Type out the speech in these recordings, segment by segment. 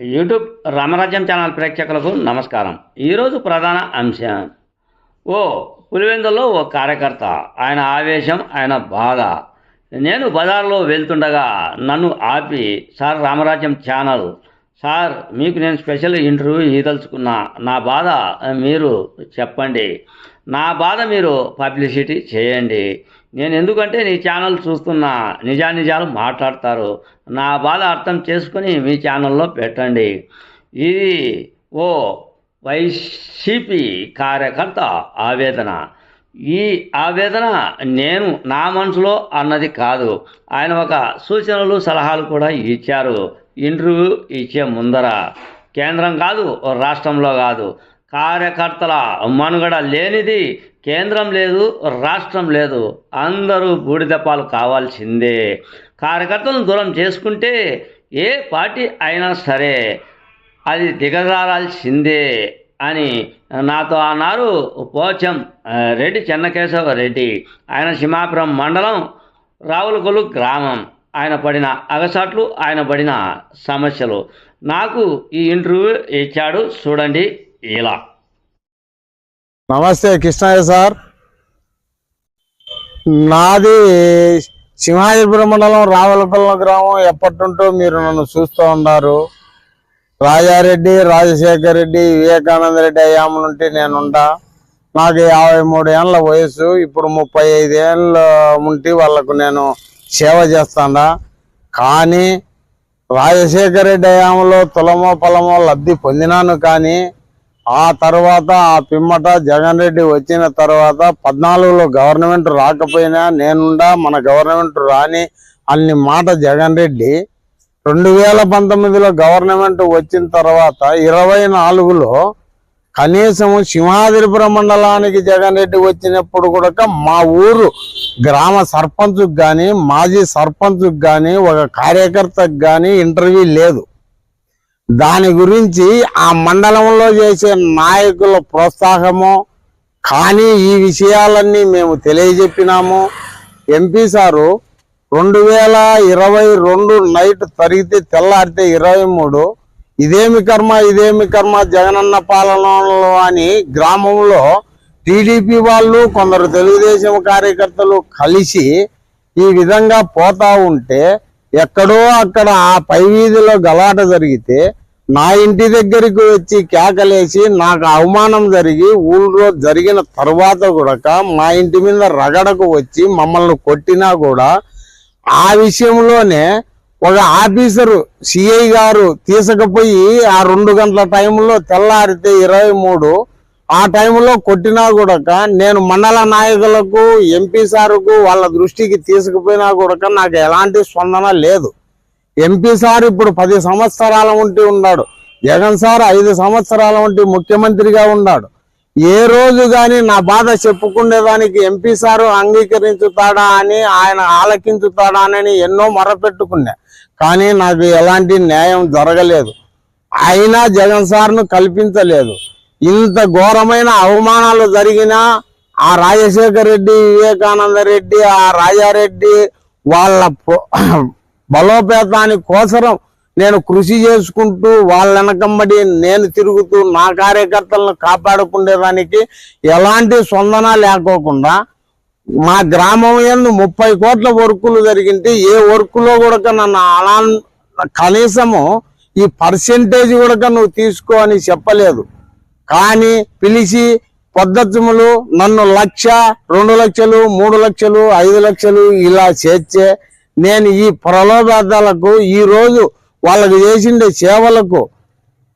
YouTube రామరాజ్యం channel ప్రేక్షకులకు నమస్కారం. ఈరోజు ప్రధాన అంశం. ఓ పులివెందుల్లో ఓ కార్యకర్త ఆయన ఆవేశం ఆయన బాధ. నేను బజార్లో వెళ్తుండగా నన్ను ఆపి సార్ రామరాజ్యం ఛానల్. సార్ మీకు నేను స్పెషల్ ఇంటర్వ్యూ ఇదలుచుకున్నా నా బాధ మీరు చెప్పండి. నా బాధ మీరు పబ్లిసిటీ చేయండి. నేను ఎందుకంటే నీ ఛానల్ చూస్తున్నా నిజానిజాలు మాట్లాడతారు. నా బాధ అర్థం చేసుకొని మీ ఛానల్లో పెట్టండి. ఇది ఓ వైసీపీ కార్యకర్త ఆవేదన. ఈ ఆవేదన నేను నా మనసులో అన్నది కాదు. ఆయన ఒక సూచనలు సలహాలు కూడా ఇచ్చారు. ఇంటర్వ్యూ ఇచ్చే ముందర. కేంద్రం కాదు రాష్ట్రంలో కాదు. కార్యకర్తల మనుగడ లేనిది కేంద్రం లేదు రాష్ట్రం లేదు. అందరూ బూడిదపాలు కావాల్సిందే. కార్యకర్తలను దూరం చేసుకుంటే ఏ పార్టీ అయినా సరే అది దిగజారాల్సిందే అని నాతో అన్నారు పోచం రెడ్డి చెన్నకేశవ రెడ్డి. ఆయన సింహాపురం మండలం రావులకొలు గ్రామం. ఆయన పడిన అగసాట్లు ఆయన పడిన సమస్యలు. నాకు ఈ ఇంటర్వ్యూ ఇచ్చాడు చూడండి. ఇలా నమస్తే కృష్ణయ్య సార్. నాది సింహాజపురం మండలం రామలపల్లం గ్రామం. ఎప్పటింటో మీరు నన్ను చూస్తూ ఉన్నారు. రాజారెడ్డి రాజశేఖర్ రెడ్డి వివేకానంద రెడ్డి అయ్యామ నుండి నాకు యాభై మూడు ఏళ్ళ వయసు. ఇప్పుడు ముప్పై ఐదు ఉంటే ఉంటి వాళ్ళకు నేను సేవ చేస్తాడా. కానీ రాజశేఖర రెడ్డి హయాంలో తులమో పొలమో లబ్ధి పొందినాను కానీ ఆ తర్వాత ఆ పిమ్మట జగన్ రెడ్డి వచ్చిన తర్వాత పద్నాలుగులో గవర్నమెంట్ రాకపోయినా నేనుండా మన గవర్నమెంట్ రాని అన్ని మాట జగన్ రెడ్డి. రెండు వేల పంతొమ్మిదిలో గవర్నమెంట్ వచ్చిన తర్వాత ఇరవై నాలుగులో కనీసం సింహాద్రిపుర మండలానికి జగన్ రెడ్డి వచ్చినప్పుడు కూడా మా ఊరు గ్రామ సర్పంచ్కి కానీ మాజీ సర్పంచ్కి కానీ ఒక కార్యకర్తకు కానీ ఇంటర్వ్యూ లేదు. దాని గురించి ఆ మండలంలో చేసే నాయకుల ప్రోత్సాహము కానీ ఈ విషయాలన్నీ మేము తెలియజెప్పినాము. ఎంపీ సారు రెండు వేల ఇరవై రెండు నైట్ తరిగితే తెల్లారితే ఇరవై మూడు. ఇదేమి కర్మ ఇదేమి కర్మ జగనన్న పాలనలో అని గ్రామంలో టీడీపీ వాళ్ళు కొందరు తెలుగుదేశం కార్యకర్తలు కలిసి ఈ విధంగా పోతా ఉంటే ఎక్కడో అక్కడ ఆ పై వీధిలో గలాట జరిగితే నా ఇంటి దగ్గరికి వచ్చి కేకలేసి నాకు అవమానం జరిగి ఊళ్ళో జరిగిన తర్వాత కూడా మా ఇంటి మీద రగడకు వచ్చి మమ్మల్ని కొట్టినా కూడా ఆ విషయంలోనే ఒక ఆఫీసరు సిఐ గారు తీసుకుపోయి ఆ రెండు గంటల టైంలో తెల్లారితే ఇరవై మూడు ఆ టైంలో కొట్టినా కూడా నేను మండల నాయకులకు ఎంపీ సార్కు వాళ్ళ దృష్టికి తీసుకుపోయినా కూడా నాకు ఎలాంటి స్పందన లేదు. ఎంపీ సార్ ఇప్పుడు పది సంవత్సరాల ఉంటే ఉన్నాడు. జగన్ సార్ ఐదు సంవత్సరాల ఉంటే ముఖ్యమంత్రిగా ఉన్నాడు. ఏ రోజు కానీ నా బాధ చెప్పుకునేదానికి ఎంపీ సారు అంగీకరించుతాడా అని ఆయన ఆలకించుతాడా అని ఎన్నో మొరపెట్టుకున్నా. కానీ నాకు ఎలాంటి న్యాయం జరగలేదు. అయినా జగన్ సార్ను కల్పించలేదు. ఇంత ఘోరమైన అవమానాలు జరిగినా ఆ రాజశేఖర రెడ్డి వివేకానంద రెడ్డి ఆ రాజారెడ్డి వాళ్ళ బలోపేతాని కోసరం నేను కృషి చేసుకుంటూ వాళ్ళ వెనకంబడి నేను తిరుగుతూ నా కార్యకర్తలను కాపాడుకునేదానికి ఎలాంటి స్పందన లేకోకుండా మా గ్రామం ఎందు ముప్పై కోట్ల వర్కులు జరిగింటే ఏ వర్కులో కూడా నన్ను అలా కనీసము ఈ పర్సెంటేజ్ కూడా నువ్వు తీసుకో అని చెప్పలేదు. కానీ పిలిచి పద్ధతులు నన్ను లక్ష రెండు లక్షలు మూడు లక్షలు ఐదు లక్షలు ఇలా చేర్చే నేను ఈ ప్రలోభార్థాలకు ఈ రోజు వాళ్ళకి చేసిండే సేవలకు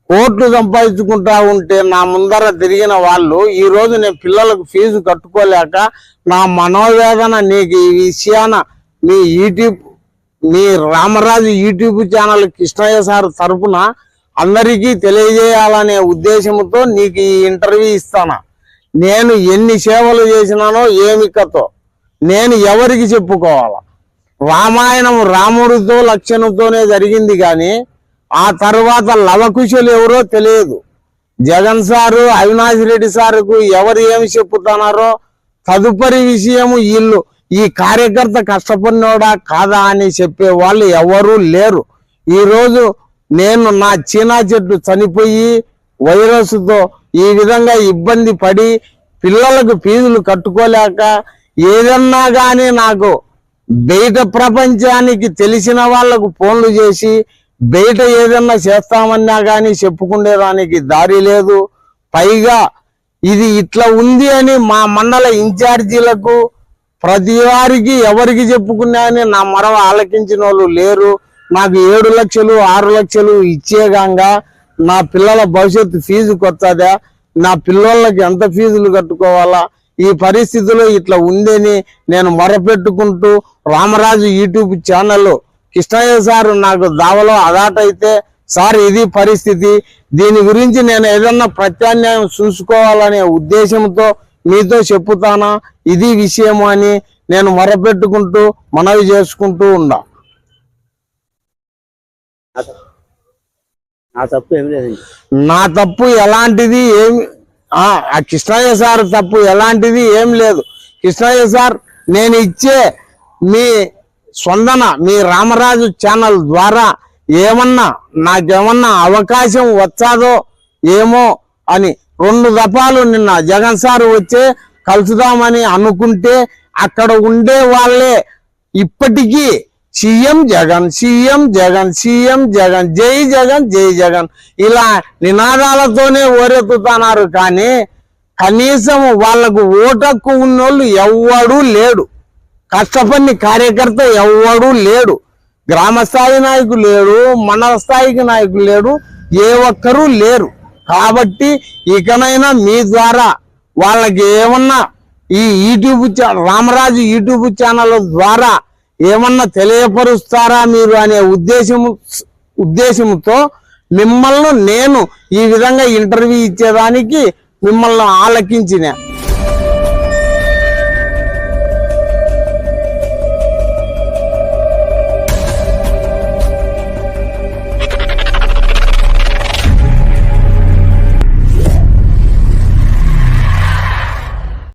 కోట్లు సంపాదించుకుంటా ఉంటే నా ముందర తిరిగిన వాళ్ళు ఈ రోజు నేను పిల్లలకు ఫీజు కట్టుకోలేక నా మనోవేదన నీకు ఈ విషయాన మీ యూట్యూబ్ మీ Ramaraju YouTube channel Krishnaiah sir తరపున అందరికీ తెలియజేయాలనే ఉద్దేశంతో నీకు ఈ ఇంటర్వ్యూ ఇస్తానా? నేను ఎన్ని సేవలు చేసినానో ఏమి కథో నేను ఎవరికి చెప్పుకోవాలా? రామాయణం రాముడితో లక్షణంతోనే జరిగింది కానీ ఆ తర్వాత లవకుశులు ఎవరో తెలియదు. జగన్ సారు అవినాష్ రెడ్డి సారుకు ఎవరు ఏమి చెప్పుతున్నారో తదుపరి విషయము వీళ్ళు ఈ కార్యకర్త కష్టపడినోడా కాదా అని చెప్పే వాళ్ళు ఎవరూ లేరు. ఈరోజు నేను నా చీనా చెట్లు చనిపోయి వైరస్తో ఈ విధంగా ఇబ్బంది పడి పిల్లలకు ఫీజులు కట్టుకోలేక ఏదన్నా కానీ నాకు బయట ప్రపంచానికి తెలిసిన వాళ్ళకు ఫోన్లు చేసి బయట ఏదన్నా చేస్తామన్నా కానీ చెప్పుకునేదానికి దారి లేదు. పైగా ఇది ఇట్లా ఉంది అని మా మండల ఇన్ఛార్జీలకు ప్రతి వారికి ఎవరికి చెప్పుకున్నా అని నా మరవ ఆలకించిన వాళ్ళు లేరు. నాకు ఏడు లక్షలు ఆరు లక్షలు ఇచ్చేగాంగా నా పిల్లల భవిష్యత్తు ఫీజు కొత్తదా? నా పిల్లలకి ఎంత ఫీజులు కట్టుకోవాలా? ఈ పరిస్థితిలో ఇట్లా ఉందని నేను మొరపెట్టుకుంటూ Ramaraju YouTube channel Krishnaiah sir నాకు దావలో అదాటైతే సార్ ఇది పరిస్థితి. దీని గురించి నేను ఏదన్నా ప్రత్యామ్నాయం చూసుకోవాలనే ఉద్దేశంతో మీతో చెప్పుతానా? ఇది విషయము? అని నేను మొరపెట్టుకుంటూ మనవి చేసుకుంటూ ఉన్నా. నా తప్పు. ఏం లేదండి నా తప్పు ఎలాంటిది ఏమి ఆ కృష్ణయ్య సార్ తప్పు ఎలాంటిది ఏం లేదు. కృష్ణయ్య సార్ నేను ఇచ్చే మీ స్వందన మీ రామరాజు ఛానల్ ద్వారా ఏమన్నా నాకేమన్నా అవకాశం వచ్చాదో ఏమో అని రెండు దఫాలు నిన్న జగన్ సార్ వచ్చే కలుసుదామని అనుకుంటే అక్కడ ఉండే వాళ్ళే ఇప్పటికీ CM Jagan CM Jagan CM Jagan జై జగన్ జై జగన్. ఇలా నినాదాలతోనే ఓరెత్తుతున్నారు కానీ కనీసం వాళ్ళకు ఓటక్కు ఉన్నోళ్ళు ఎవ్వడూ లేడు. కష్టపడిన కార్యకర్త ఎవ్వడూ లేడు. గ్రామ స్థాయి నాయకులు లేడు మండల స్థాయికి నాయకులు లేడు ఏ ఒక్కరూ లేరు. కాబట్టి ఇకనైనా మీ ద్వారా వాళ్ళకి ఏమన్నా ఈ యూట్యూబ్ రామరాజు యూట్యూబ్ ఛానల్ ద్వారా ఏమన్నా తెలియపరుస్తారా మీరు అనే ఉద్దేశము ఉద్దేశంతో మిమ్మల్ని నేను ఈ విధంగా ఇంటర్వ్యూ ఇచ్చేదానికి మిమ్మల్ని ఆలకించిన.